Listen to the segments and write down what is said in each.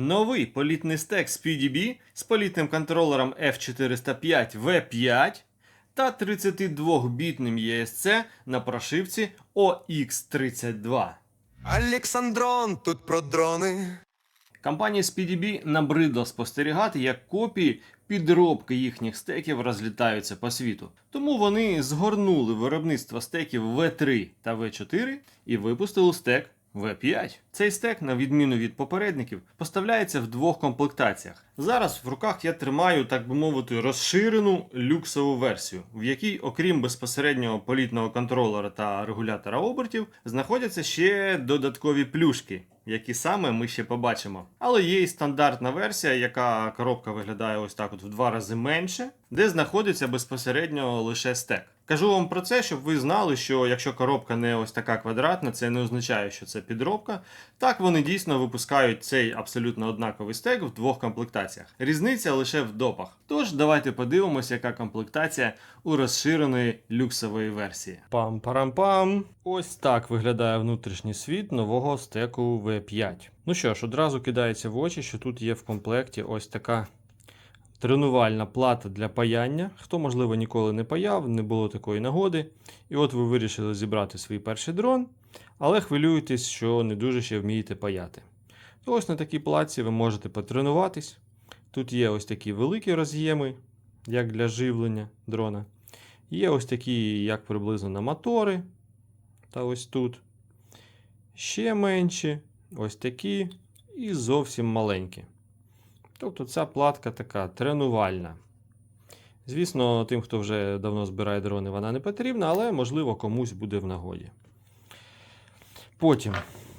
Новий політний стек з PDB з політним контролером F405 V5 та 32-бітним ESC на прошивці OX32. Олександрон, тут про дрони. Компанії з PDB набридло спостерігати, як копії підробки їхніх стеків розлітаються по світу. Тому вони згорнули виробництво стеків V3 та V4 і випустили стек V5. Цей стек, на відміну від попередників, поставляється в двох комплектаціях. Зараз в руках я тримаю, так би мовити, розширену люксову версію, в якій, окрім безпосереднього політного контролера та регулятора обертів, знаходяться ще додаткові плюшки, які саме ми ще побачимо. Але є і стандартна версія, яка коробка виглядає ось так от в два рази менше, де знаходиться безпосередньо лише стек. Кажу вам про це, щоб ви знали, що якщо коробка не ось така квадратна, це не означає, що це підробка. Так вони дійсно випускають цей абсолютно однаковий стек в двох комплектаціях. Різниця лише в допах. Тож давайте подивимося, яка комплектація у розширеної люксової версії. Пам-парам-пам. Ось так виглядає внутрішній світ нового стеку V5. Ну що ж, одразу кидається в очі, що тут є в комплекті ось така тренувальна плата для паяння. Хто, можливо, ніколи не паяв, не було такої нагоди. І от ви вирішили зібрати свій перший дрон, але хвилюєтесь, що не дуже ще вмієте паяти. То ось на такій платці ви можете потренуватись. Тут є ось такі великі роз'єми, як для живлення дрона. Є ось такі, як приблизно на мотори. Та ось тут. Ще менші, ось такі і зовсім маленькі. Тобто ця платка така тренувальна. Звісно, тим, хто вже давно збирає дрони, вона не потрібна, але можливо комусь буде в нагоді. Потім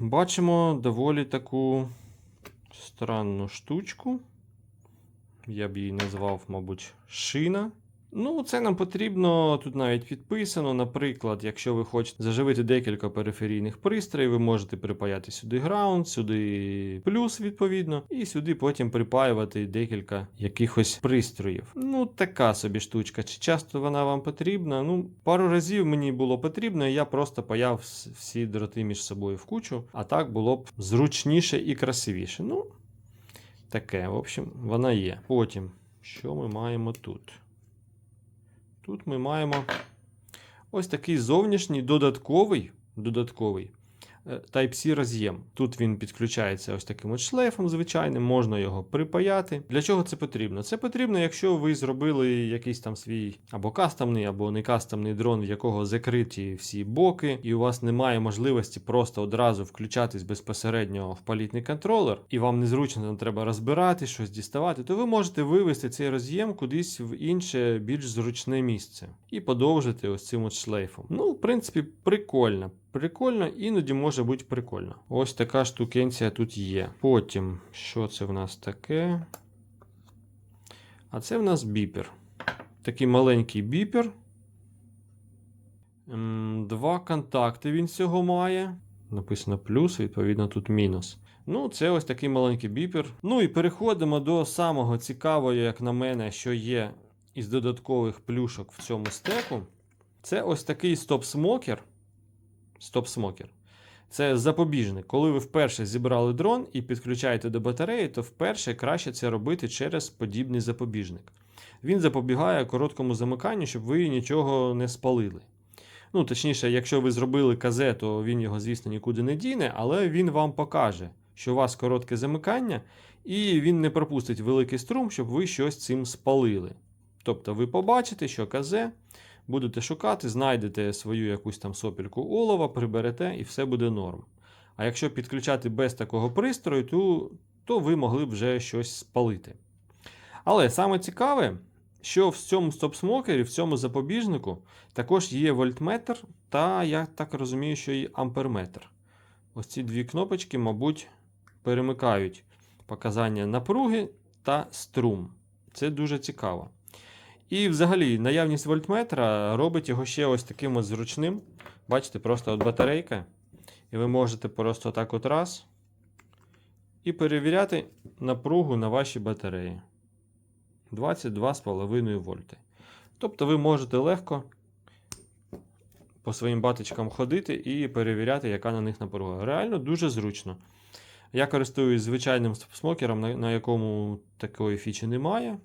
бачимо доволі таку странну штучку. Я б її назвав, мабуть, шина. Ну, це нам потрібно, тут навіть підписано. Наприклад, якщо ви хочете заживити декілька периферійних пристроїв, ви можете припаяти сюди граунд, сюди плюс, відповідно, і сюди потім припаювати декілька якихось пристроїв. Ну, така собі штучка. Чи часто вона вам потрібна? Ну, пару разів мені було потрібно, і я просто паяв всі дроти між собою в кучу, а так було б зручніше і красивіше. Ну, таке, в общем, вона є. Потім, що ми маємо тут? Тут ми маємо ось такий зовнішній додатковий, додатковий Type-C роз'єм. Тут він підключається ось таким от шлейфом звичайним, можна його припаяти. Для чого це потрібно? Це потрібно, якщо ви зробили якийсь там свій або кастомний, або не кастомний дрон, в якого закриті всі боки, і у вас немає можливості просто одразу включатись безпосередньо в політний контролер, і вам незручно там треба розбирати, щось діставати, то ви можете вивести цей роз'єм кудись в інше, більш зручне місце і подовжити ось цим от шлейфом. Ну, в принципі, прикольно. Прикольно, іноді може бути прикольно. Ось така штукенція тут є. Потім, що це в нас таке? А це в нас біпер. Такий маленький біпер. Два контакти він цього має. Написано плюс, відповідно, тут мінус. Ну, це ось такий маленький біпер. Ну і переходимо до самого цікавого, як на мене, що є із додаткових плюшок в цьому стеку. Це ось такий стоп-смокер. Стоп-смокер. Це запобіжник. Коли ви вперше зібрали дрон і підключаєте до батареї, то вперше краще це робити через подібний запобіжник. Він запобігає короткому замиканню, щоб ви нічого не спалили. Ну, точніше, якщо ви зробили КЗ, то він його, звісно, нікуди не діне, але він вам покаже, що у вас коротке замикання, і він не пропустить великий струм, щоб ви щось цим спалили. Тобто ви побачите, що КЗ, будете шукати, знайдете свою якусь там сопільку олова, приберете і все буде норм. А якщо підключати без такого пристрою, то, то ви могли б вже щось спалити. Але саме цікаве, що в цьому стоп-смокері, в цьому запобіжнику, також є вольтметр та, я так розумію, що і амперметр. Ось ці дві кнопочки, мабуть, перемикають показання напруги та струм. Це дуже цікаво. І взагалі наявність вольтметра робить його ще ось таким от зручним. Бачите, просто от батарейка. І ви можете просто так от раз і перевіряти напругу на вашій батареї. 22,5 вольти. Тобто ви можете легко по своїм баточкам ходити і перевіряти, яка на них напруга. Реально дуже зручно. Я користуюсь звичайним смокером, на якому такої фічі немає.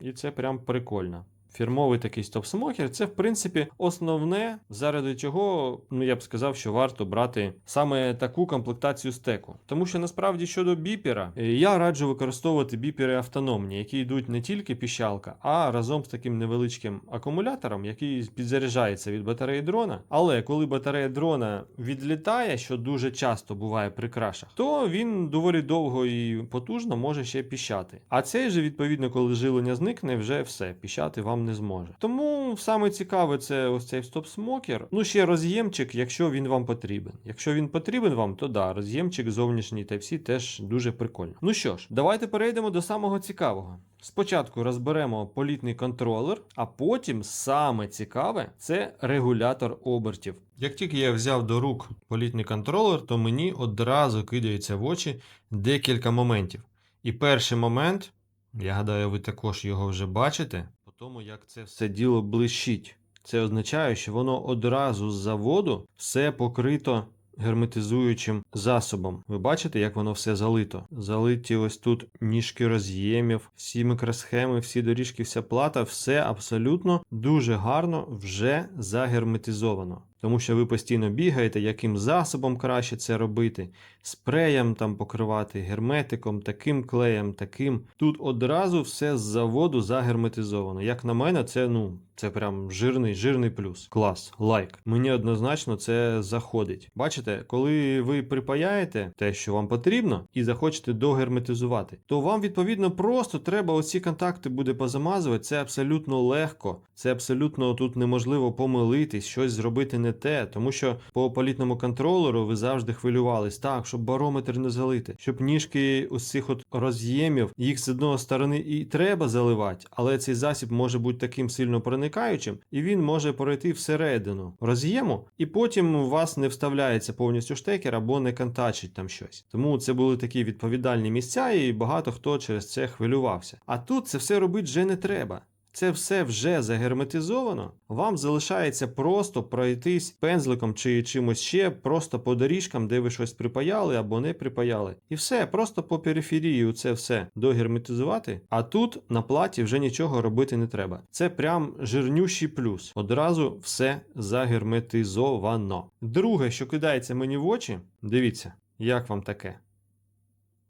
І це прям прикольно. Фірмовий такий стоп-смокер це, в принципі, основне, заради чого, ну я б сказав, що варто брати саме таку комплектацію стеку. Тому що насправді щодо біпера, е, я раджу використовувати біпери автономні, які йдуть не тільки піщалка, а разом з таким невеличким акумулятором, який підзаряджається від батареї дрона. Але коли батарея дрона відлітає, що дуже часто буває при крашах, то він доволі довго і потужно може ще піщати. А цей же, відповідно, коли жилення зникне, вже все, піщати вам не зможе. Тому саме цікаве це ось цей стоп-смокер. Ну, ще роз'ємчик, якщо він вам потрібен. Якщо він потрібен вам, то да, роз'ємчик зовнішній Type-C теж дуже прикольно. Ну що ж, давайте перейдемо до самого цікавого. Спочатку розберемо політний контролер, а потім саме цікаве це регулятор обертів. Як тільки я взяв до рук політний контролер, то мені одразу кидається в очі декілька моментів. І перший момент, я гадаю, ви також його вже бачите, тому як це все діло блищить. Це означає, що воно одразу з заводу все покрито герметизуючим засобом. Ви бачите, як воно все залито? Залиті ось тут ніжки роз'ємів, всі мікросхеми, всі доріжки, вся плата, все абсолютно дуже гарно вже загерметизовано. Тому що ви постійно бігаєте, яким засобом краще це робити, спреєм там покривати, герметиком, таким клеєм, таким. Тут одразу все з заводу загерметизовано. Як на мене, це ну. Це прям жирний, жирний плюс. Клас, лайк. Мені однозначно це заходить. Бачите, коли ви припаяєте те, що вам потрібно, і захочете догерметизувати, то вам відповідно просто треба оці контакти буде позамазувати. Це абсолютно легко. Це абсолютно тут неможливо помилитись, щось зробити не те, тому що по політному контролеру ви завжди хвилювались так, щоб барометр не залити, щоб ніжки ось цих от роз'ємів, їх з одної сторони і треба заливати, але цей засіб може бути таким сильно проникаючим, і він може пройти всередину роз'єму, і потім у вас не вставляється повністю штекер або не контачить там щось. Тому це були такі відповідальні місця, і багато хто через це хвилювався. А тут це все робити вже не треба. Це все вже загерметизовано. Вам залишається просто пройтись пензликом чи чимось ще, просто по доріжкам, де ви щось припаяли або не припаяли. І все, просто по периферії це все догерметизувати. А тут на платі вже нічого робити не треба. Це прям жирнющий плюс. Одразу все загерметизовано. Друге, що кидається мені в очі, дивіться, як вам таке.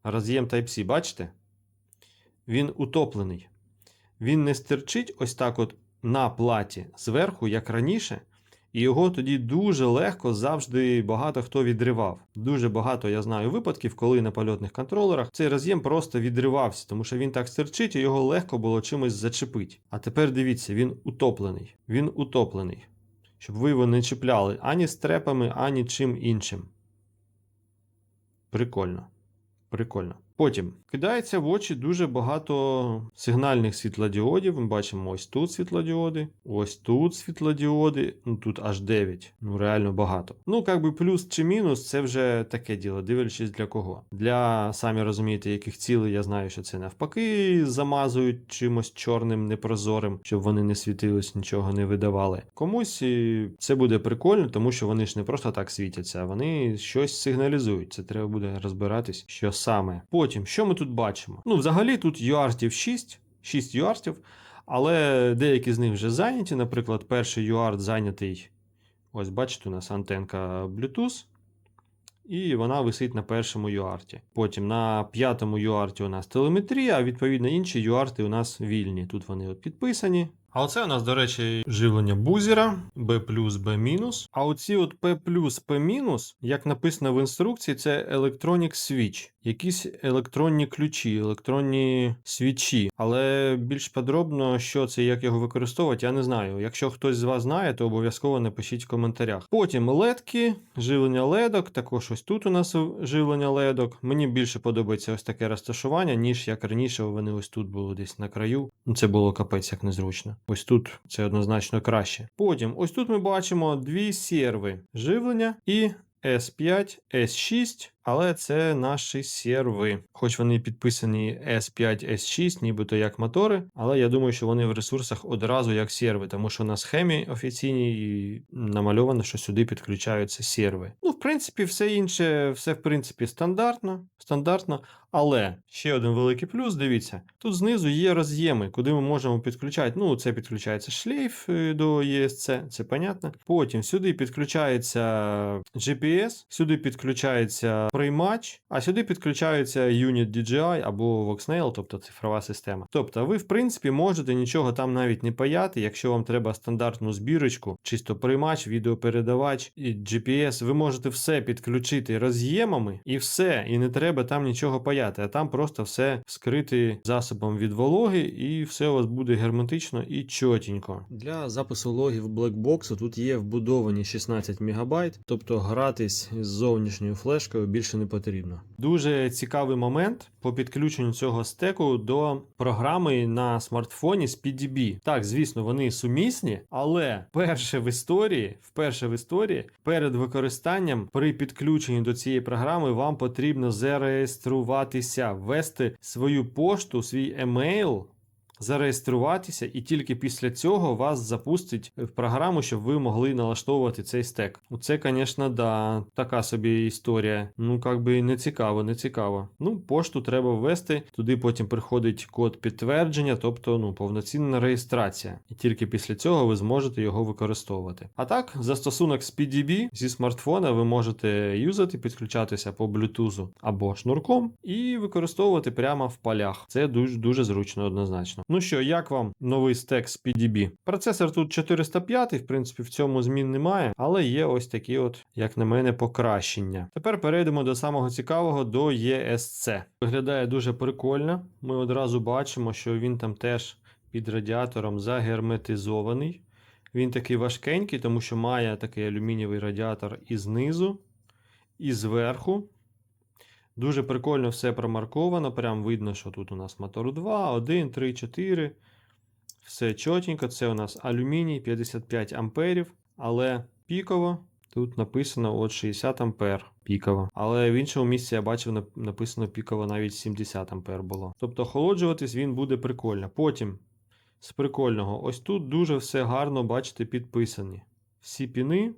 Роз'єм Type-C, бачите? Він утоплений він не стирчить ось так от на платі зверху, як раніше, і його тоді дуже легко завжди багато хто відривав. Дуже багато я знаю випадків, коли на польотних контролерах цей роз'єм просто відривався, тому що він так стирчить і його легко було чимось зачепити. А тепер дивіться, він утоплений. Він утоплений. Щоб ви його не чіпляли ані стрепами, ані чим іншим. Прикольно. Прикольно. Потім кидається в очі дуже багато сигнальних світлодіодів. Ми бачимо ось тут світлодіоди, ось тут світлодіоди, ну тут аж 9. Ну реально багато. Ну, як би плюс чи мінус, це вже таке діло, дивлячись для кого. Для самі розумієте, яких цілей я знаю, що це навпаки замазують чимось чорним, непрозорим, щоб вони не світились, нічого не видавали. Комусь це буде прикольно, тому що вони ж не просто так світяться, а вони щось сигналізують. Це треба буде розбиратись, що саме. Потім, що ми тут бачимо? Ну, взагалі, тут юартів 6, 6 юартів, але деякі з них вже зайняті. Наприклад, перший юарт зайнятий. Ось, бачите, у нас антенка Bluetooth. І вона висить на першому юарті. Потім на п'ятому юарті у нас телеметрія, а відповідно інші юарти у нас вільні. Тут вони от підписані. А оце у нас, до речі, живлення бузера B+, B-. А оці от P+, P-, як написано в інструкції, це Electronic Switch. Якісь електронні ключі, електронні свічі. Але більш подробно, що це і як його використовувати, я не знаю. Якщо хтось з вас знає, то обов'язково напишіть в коментарях. Потім ледки, живлення ледок, також ось тут у нас живлення ледок. Мені більше подобається ось таке розташування, ніж як раніше вони ось тут були десь на краю. Це було капець як незручно. Ось тут це однозначно краще. Потім, ось тут ми бачимо дві серви живлення і S5, S6. Але це наші серви. Хоч вони підписані S5, S6, нібито як мотори, але я думаю, що вони в ресурсах одразу як серви, тому що на схемі офіційній намальовано, що сюди підключаються серви. Ну, в принципі, все інше, все в принципі стандартно, стандартно. Але ще один великий плюс, дивіться, тут знизу є роз'єми, куди ми можемо підключати. Ну, це підключається шлейф е, до ESC, це понятно. Потім сюди підключається GPS, сюди підключається приймач, а сюди підключається Unit DJI або Voxnail, тобто цифрова система. Тобто, ви, в принципі, можете нічого там навіть не паяти, якщо вам треба стандартну збірочку, чисто приймач, відеопередавач і GPS, ви можете все підключити роз'ємами і все, і не треба там нічого паяти, а там просто все скрити засобом від вологи, і все у вас буде герметично і чотенько. Для запису логів блекбоксу тут є вбудовані 16 МБ, тобто гратись з зовнішньою флешкою більше не потрібно. Дуже цікавий момент по підключенню цього стеку до програми на смартфоні з PDB. Так, звісно, вони сумісні, але перше в історії, вперше в історії, перед використанням при підключенні до цієї програми вам потрібно зареєструватися, ввести свою пошту, свій емейл. Зареєструватися, і тільки після цього вас запустить в програму, щоб ви могли налаштовувати цей стек. Це, звісно, да, така собі історія. Ну, як би не цікаво, не цікаво. Ну, пошту треба ввести, туди потім приходить код підтвердження, тобто ну, повноцінна реєстрація. І тільки після цього ви зможете його використовувати. А так, застосунок з PDB зі смартфона ви можете юзати, підключатися по Bluetooth або шнурком і використовувати прямо в полях. Це дуже, дуже зручно однозначно. Ну що, як вам новий стек з PDB? Процесор тут 405, в принципі, в цьому змін немає, але є ось такі, от, як на мене, покращення. Тепер перейдемо до самого цікавого до ESC. Виглядає дуже прикольно. Ми одразу бачимо, що він там теж під радіатором загерметизований. Він такий важкенький, тому що має такий алюмінієвий радіатор і знизу, і зверху. Дуже прикольно все промарковано. Прям видно, що тут у нас мотор 2, 1, 3, 4. Все чотенько. Це у нас алюміній 55 амперів, але піково. Тут написано от 60 ампер піково. Але в іншому місці я бачив написано піково навіть 70 ампер було. Тобто охолоджуватись він буде прикольно. Потім з прикольного, ось тут дуже все гарно, бачите, підписані. Всі піни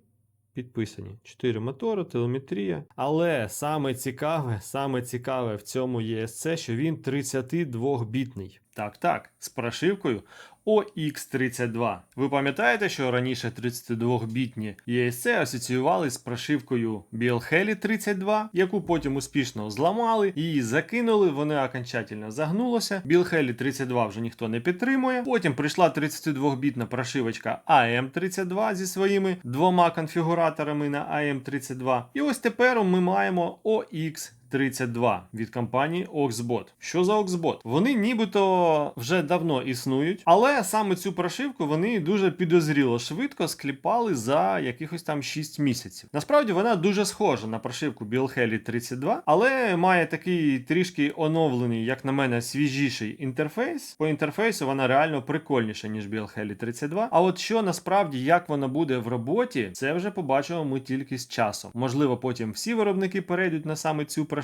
підписані. Чотири мотори, телеметрія. Але саме цікаве, саме цікаве в цьому ЄСЦ, що він 32-бітний. Так, так, з прошивкою OX32. Ви пам'ятаєте, що раніше 32-бітні ESC асоціювали з прошивкою BLHeli 32, яку потім успішно зламали, її закинули, вони окончательно загнулося. BLHeli 32 вже ніхто не підтримує. Потім прийшла 32-бітна прошивочка AM32 зі своїми двома конфігураторами на AM32. І ось тепер ми маємо OX. 32 від компанії Oxbot. Що за Oxbot? Вони нібито вже давно існують, але саме цю прошивку вони дуже підозріло швидко скліпали за якихось там 6 місяців. Насправді вона дуже схожа на прошивку BLHeli 32, але має такий трішки оновлений, як на мене, свіжіший інтерфейс. По інтерфейсу вона реально прикольніша, ніж BLHeli 32. А от що насправді як вона буде в роботі, це вже побачимо ми тільки з часом. Можливо, потім всі виробники перейдуть на саме цю прошивку,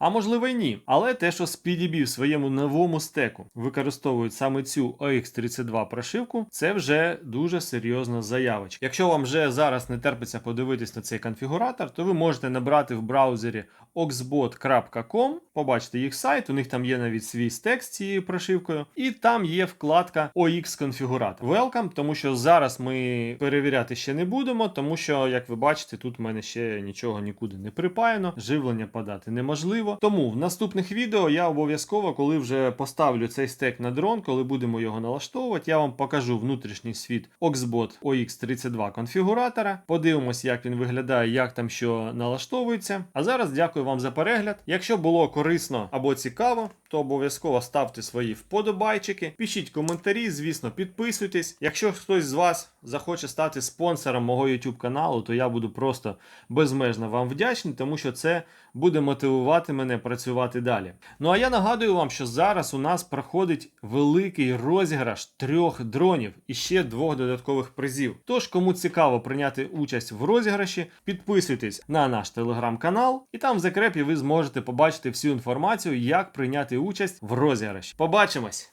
а можливо й ні. Але те, що з в своєму новому стеку використовують саме цю OX32 прошивку, це вже дуже серйозна заявочка. Якщо вам вже зараз не терпиться подивитись на цей конфігуратор, то ви можете набрати в браузері oxbot.com, побачите їх сайт, у них там є навіть свій стек з цією прошивкою, і там є вкладка OX конфігуратор. Welcome, тому що зараз ми перевіряти ще не будемо, тому що, як ви бачите, тут в мене ще нічого нікуди не припаяно, живлення подати неможливо. Тому в наступних відео я обов'язково, коли вже поставлю цей стек на дрон, коли будемо його налаштовувати, я вам покажу внутрішній світ Oxbot OX32 конфігуратора. Подивимось, як він виглядає, як там що налаштовується. А зараз дякую вам за перегляд. Якщо було корисно або цікаво, то обов'язково ставте свої вподобайчики, пишіть коментарі, звісно, підписуйтесь. Якщо хтось з вас захоче стати спонсором мого YouTube каналу, то я буду просто безмежно вам вдячний, тому що це буде мотивувати мене працювати далі. Ну а я нагадую вам, що зараз у нас проходить великий розіграш трьох дронів і ще двох додаткових призів. Тож, кому цікаво прийняти участь в розіграші, підписуйтесь на наш телеграм-канал, і там в закрепі ви зможете побачити всю інформацію, як прийняти участь в розіграші. Побачимось!